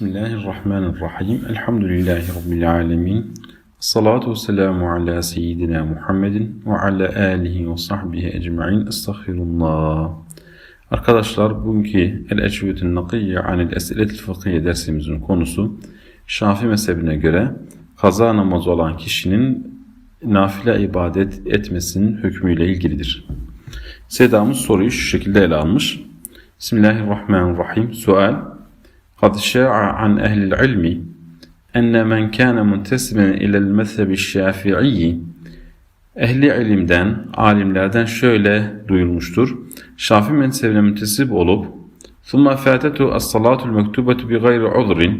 Bismillahirrahmanirrahim. Elhamdülillahi Rabbil alemin. Salatu selamu ala seyyidina Muhammedin ve ala alihi ve sahbihi ecma'in. Estağfirullah. Arkadaşlar bugünkü El-Ecvetün Nakiyye anil Esiletil Fıkhiye dersimizin konusu Şafi mezhebine göre kaza namazı olan kişinin nafile ibadet etmesinin hükmüyle ilgilidir. Sedamız soruyu şu şekilde ele almış. Bismillahirrahmanirrahim. Sual قد شاع عن أهل العلم أن من كان منتسبا إلى المذهب الشافعي Ehli ilimden, alimlerden şöyle duyulmuştur. Şafi mezhebine müntesip olup ثُمَّ فَاتَتُ الصَّلَاةُ الْمَكْتُوبَةُ بِغَيْرِ عُذْرٍ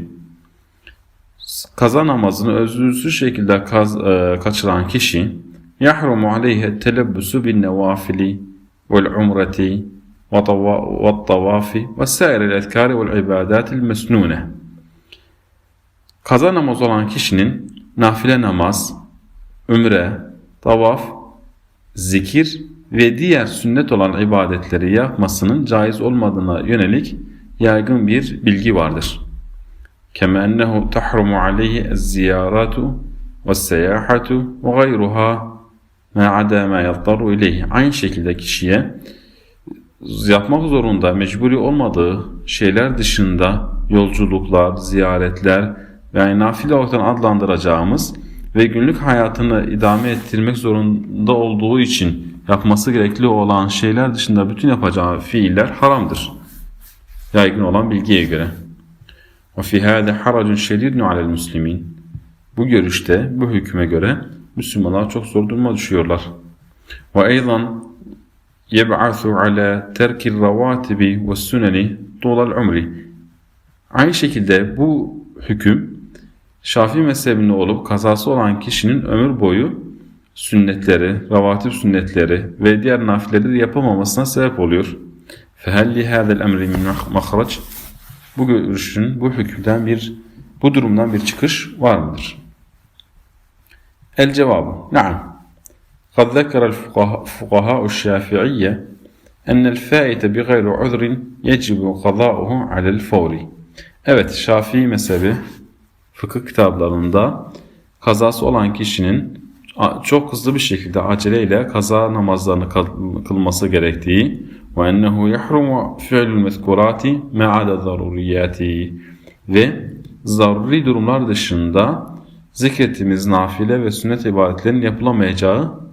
Kaza namazını özürsüz şekilde kaz, e, kaçıran kişi يَحْرُمُ عَلَيْهِ التَّلَبُّسُ بِالنَّوَافِلِ وَالْعُمْرَةِ والطواف وسائر الأذكار والعبادات المسنونة Kaza namazı olan kişinin nafile namaz, ümre, tavaf, zikir ve diğer sünnet olan ibadetleri yapmasının caiz olmadığına yönelik yaygın bir bilgi vardır. كما أنه تحرم عليه الزيارات والسياحة وغيرها ما عدا ما يضطر إليه. Aynı şekilde kişiye yapmak zorunda mecburi olmadığı şeyler dışında yolculuklar, ziyaretler ve nafile olarak adlandıracağımız ve günlük hayatını idame ettirmek zorunda olduğu için yapması gerekli olan şeyler dışında bütün yapacağı fiiller haramdır. Yaygın olan bilgiye göre. وَفِي هَذَا حَرَجٌ شَدِيدٌ عَلَى الْمُسْلِمِينَ Bu görüşte, bu hüküme göre Müslümanlar çok zor duruma düşüyorlar. وَاَيْضًا يبعث على terk الرواتب والسنن طول العمر. Aynı şekilde bu hüküm Şafii mezhebinde olup kazası olan kişinin ömür boyu sünnetleri, ravatib sünnetleri ve diğer nafileleri yapamamasına sebep oluyor. فَهَلْ لِهَذَا الْاَمْرِ مِنْ مَخْرَجٍ Bu görüşün, bu hükümden bir, bu durumdan bir çıkış var mıdır? El cevabı, naam. قد ذكر الفقهاء الشافعية أن الفائت بغير عذر يجب قضاؤه على الفور. Evet, Şafii mezhebi fıkıh kitaplarında kazası olan kişinin çok hızlı bir şekilde aceleyle kaza namazlarını kılması gerektiği ve ennehu yahrumu fi'lul mezkurati ma'ada zaruriyati ve zaruri durumlar dışında zikrettiğimiz nafile ve sünnet ibadetlerin yapılamayacağı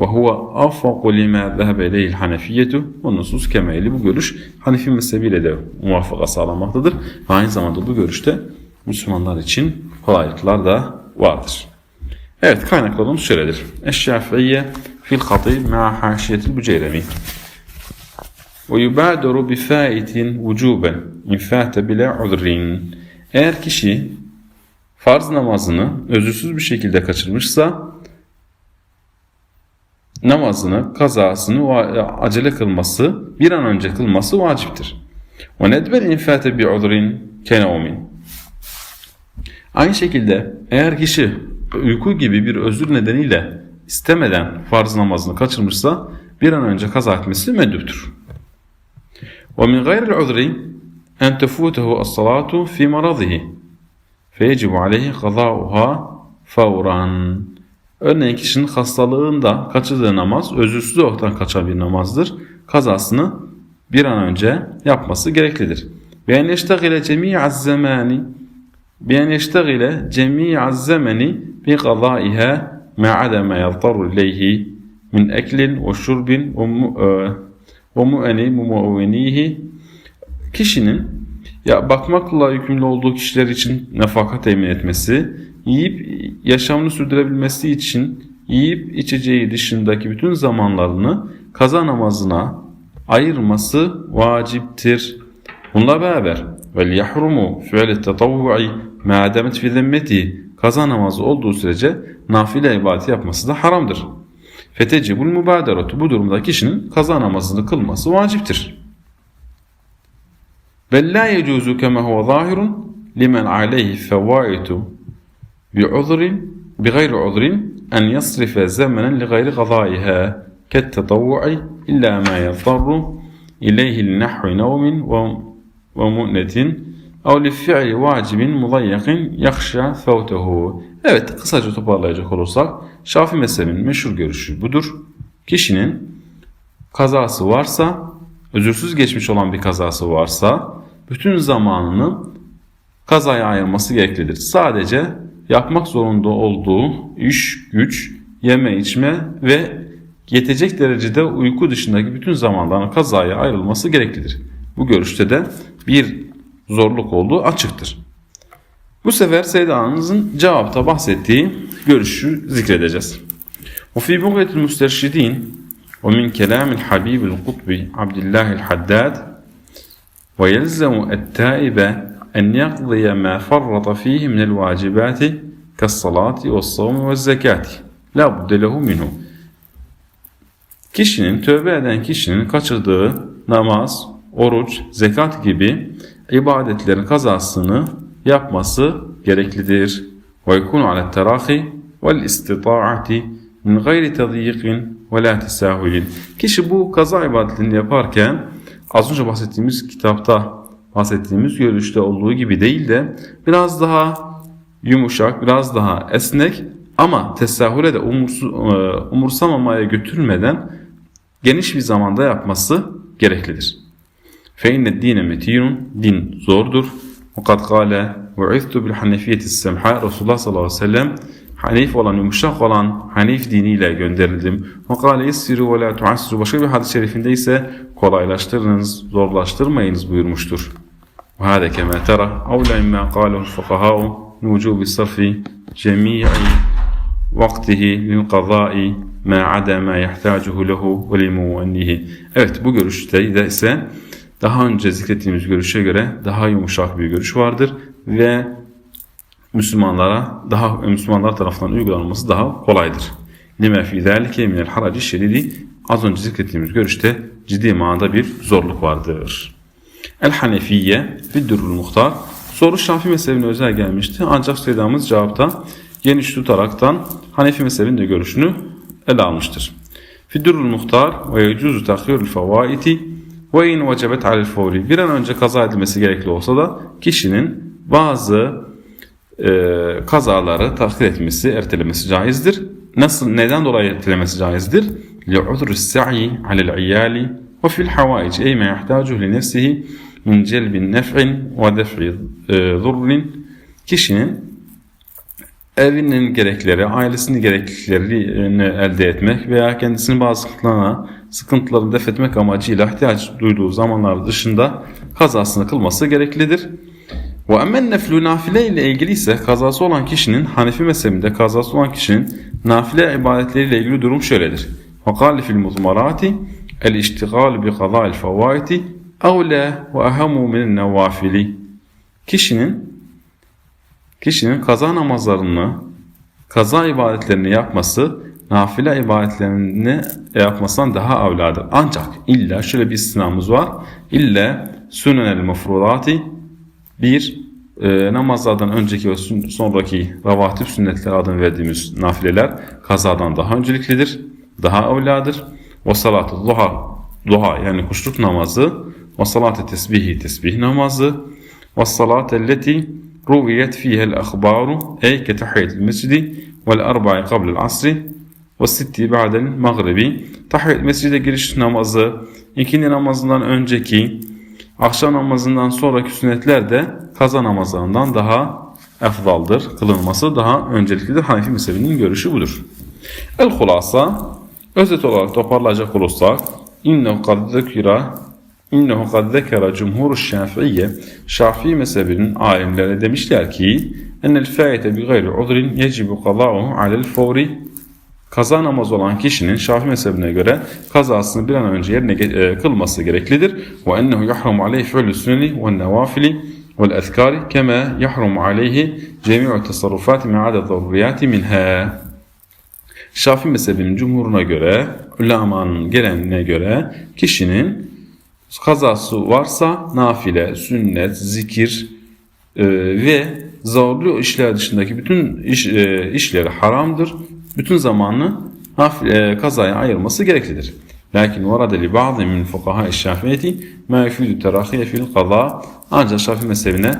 ve huve affaku lima zehebe ileyhil hanefiyetu ve nusus kemeli bu görüş Hanefi mezhebiyle de muvaffaka sağlamaktadır. Ve aynı zamanda bu görüşte Müslümanlar için kolaylıklar da vardır. Evet kaynaklarımız şöyledir. Eşşafiyye fil hatib ma haşiyetil büceyremi. Ve yubadiru bi faitin vücuben in fate bile udrin. Eğer kişi farz namazını özürsüz bir şekilde kaçırmışsa namazını, kazasını acele kılması, bir an önce kılması vaciptir. Ve nedbel infate bi udrin kenaumin. Aynı şekilde eğer kişi uyku gibi bir özür nedeniyle istemeden farz namazını kaçırmışsa bir an önce kaza etmesi menduptur. Ve min gayril udri en tefutehu as-salatu fi maradihi feyecibu aleyhi kazauha fawran. Örneğin kişinin hastalığında kaçırdığı namaz özürsüz olarak kaçan bir namazdır. Kazasını bir an önce yapması gereklidir. En yeştegile cemi'az zemani en yeştegile cemi'az zemani bi qadaiha ma adama yaltaru ileyhi min eklin ve şurbin ve mu'eni mumu'venihi kişinin ya bakmakla yükümlü olduğu kişiler için nafaka temin etmesi, yiyip yaşamını sürdürebilmesi için yiyip içeceği dışındaki bütün zamanlarını kaza namazına ayırması vaciptir. Bununla beraber vel yahrumu fi'l tetavvu'i ma demet fi zimmeti kaza namazı olduğu sürece nafile ibadeti yapması da haramdır. Fetecibul mübaderetu bu durumda kişinin kaza namazını kılması vaciptir. Bel la yecuzu kema huve zahirun limen aleyhi fevaitu bi uzrin bi gayri uzrin en yasrife zemenen li gayri gadaiha ket tetavvu'i illa ma yaddarru ileyhi nahvi nevmin ve mu'netin ev li fi'li vacibin mudayyakin yakşa fevtehu. Evet kısaca toparlayacak olursak Şafi mezhebinin meşhur görüşü budur. Kişinin kazası varsa, özürsüz geçmiş olan bir kazası varsa bütün zamanını kazaya ayrılması gereklidir. Sadece yapmak zorunda olduğu iş, güç, yeme içme ve yetecek derecede uyku dışındaki bütün zamanların kazaya ayrılması gereklidir. Bu görüşte de bir zorluk olduğu açıktır. Bu sefer Seyyid Ağa'nızın cevapta bahsettiği görüşü zikredeceğiz. وفي بغية المسترشدين ومن كلام الحبيب القطبي عبد الله الحداد ويلزم التائب أن يقضي ما فرط فيه من الواجبات كالصلاة والصوم والزكاة لا بد له منه Kişinin, tövbe eden kişinin kaçırdığı namaz, oruç, zekat gibi ibadetlerin kazasını yapması gereklidir. ويكون على التراخي والاستطاعة من غير تضييق ولا تساهل. Kişi bu kaza ibadetlerini yaparken az önce bahsettiğimiz kitapta bahsettiğimiz görüşte olduğu gibi değil de biraz daha yumuşak, biraz daha esnek ama tesahüle de umursu, umursamamaya götürmeden geniş bir zamanda yapması gereklidir. فَاِنَّ الدِّينَ مَت۪ينٌ Din zordur. وَقَدْ قَالَ وَعِذْتُ بِالْحَنَفِيَةِ السَّمْحَى Resulullah sallallahu aleyhi ve sellem Hanif olan, yumuşak olan Hanif diniyle gönderildim. وَقَالَ يَسِّرُوا وَلَا تُعَسِّرُوا Başka bir hadis-i şerifinde ise kolaylaştırınız, zorlaştırmayınız buyurmuştur. وهذا كما ترى أولى مما قاله الفقهاء من وجوب الصرف جميع وقته للقضاء ما عدا ما يحتاجه له ولمؤنه. Evet bu görüşte de ise daha önce zikrettiğimiz görüşe göre daha yumuşak bir görüş vardır ve Müslümanlara daha Müslümanlar tarafından uygulanması daha kolaydır. Lime fi zalike minel haraci şedidi az önce zikrettiğimiz görüşte ciddi manada bir zorluk vardır. El Hanefiye Fiddurul Muhtar soru Şafi mezhebine özel gelmişti ancak Seydamız cevapta geniş tutaraktan Hanefi mezhebinin görüşünü ele almıştır. Fiddurul Muhtar ve yecuzu takhirul fevaiti ve in vecebet alel fevri bir an önce kaza edilmesi gerekli olsa da kişinin bazı e, kazaları tahkir etmesi, ertelemesi caizdir. Nasıl, neden dolayı ertelemesi caizdir? لِعُذْرُ السَّعِي عَلَى الْعِيَالِ وَفِي الْحَوَائِجِ اَيْ مَا يَحْتَاجُهُ لِنَفْسِهِ min celbin nef'in ve def'i zurrin kişinin evinin gerekleri, ailesinin gereklerini elde etmek veya kendisinin bazı sıkıntılarına, sıkıntılarını def etmek amacıyla ihtiyaç duyduğu zamanlar dışında kazasını kılması gereklidir. Ve emmen neflü nafile ile ilgili ise kazası olan kişinin Hanefi mezhebinde kazası olan kişinin nafile ibadetleriyle ilgili durum şöyledir. وقال في المضمرات الاشتغال بقضاء الفوائت أولى وأهم من النوافل kişinin kişinin kaza namazlarını kaza ibadetlerini yapması nafile ibadetlerini yapmasından daha avladır. Ancak illa şöyle bir istinamız var. İlla sünenel mefrudati bir e, namazlardan önceki ve sonraki ravatip sünnetler adını verdiğimiz nafileler kazadan daha önceliklidir. Daha avladır. O salatu duha, duha yani kuşluk namazı ve salat tesbihi tesbih namazı ve salat elleti ruviyet fihel akhbaru ey ke tahiyyetil mescidi vel arba'i qablel asri ve sitti ba'del mağribi tahiyyet mescide giriş namazı ikindi namazından önceki akşam namazından sonraki sünnetler de kaza namazlarından daha efdaldır. Kılınması daha önceliklidir. Hanefi mezhebinin görüşü budur. El hulasa Özet olarak toparlayacak olursak innehu kad zekira innehu kad zekera cumhur şafiiye Şafii mezhebinin alimleri demişler ki enel fâite bi gayri udrin yecibu kadâuhu alel fawri Kaza namazı olan kişinin Şafii mezhebine göre kazasını bir an önce yerine e, kılması gereklidir. Ve ennehu yahrum aleyhi fi'lü sünni ve nevafili vel ezkari kema yahrum aleyhi cemi'u tasarrufati me'ade zaruriyati minha. Şafii mezhebinin cumhuruna göre, ulemanın gelenine göre kişinin kazası varsa nafile, sünnet, zikir e, ve zorlu işler dışındaki bütün iş, e, işleri haramdır. Bütün zamanını nafile, kazaya ayırması gereklidir. Lakin varada li ba'd min fukaha şafiyeti ma yufidu fil kaza ancak Şafii mezhebine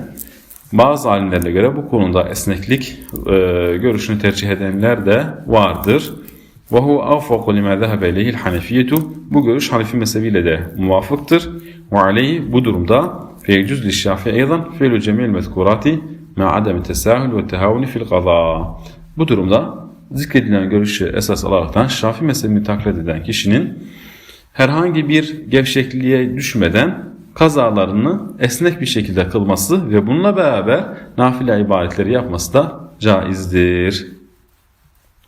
bazı alimlerle göre bu konuda esneklik e, görüşünü tercih edenler de vardır. Hu avfaku lima zehebe ileyhi'l hanefiyetu. Bu görüş Hanefi mezhebiyle de muvafıktır. Aleyhi bu durumda şafi eydan fe'lu cemil mezkurati ma adem tesahül ve tehavuni fil kaza. Bu durumda zikredilen görüşü esas alaraktan Şafi mezhebini taklit eden kişinin herhangi bir gevşekliğe düşmeden kazalarını esnek bir şekilde kılması ve bununla beraber nafile ibadetleri yapması da caizdir.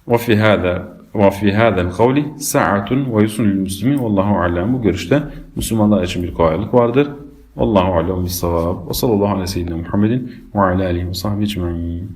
وفي هذا وفي هذا القول ساعة ويسن للمسلمين والله أعلم bu görüşte Müslümanlar için bir kolaylık vardır. Wallahu alem bis-savab. Ve sallallahu aleyhi ve sellem Muhammedin ve ala alihi ve sahbihi ecmaîn.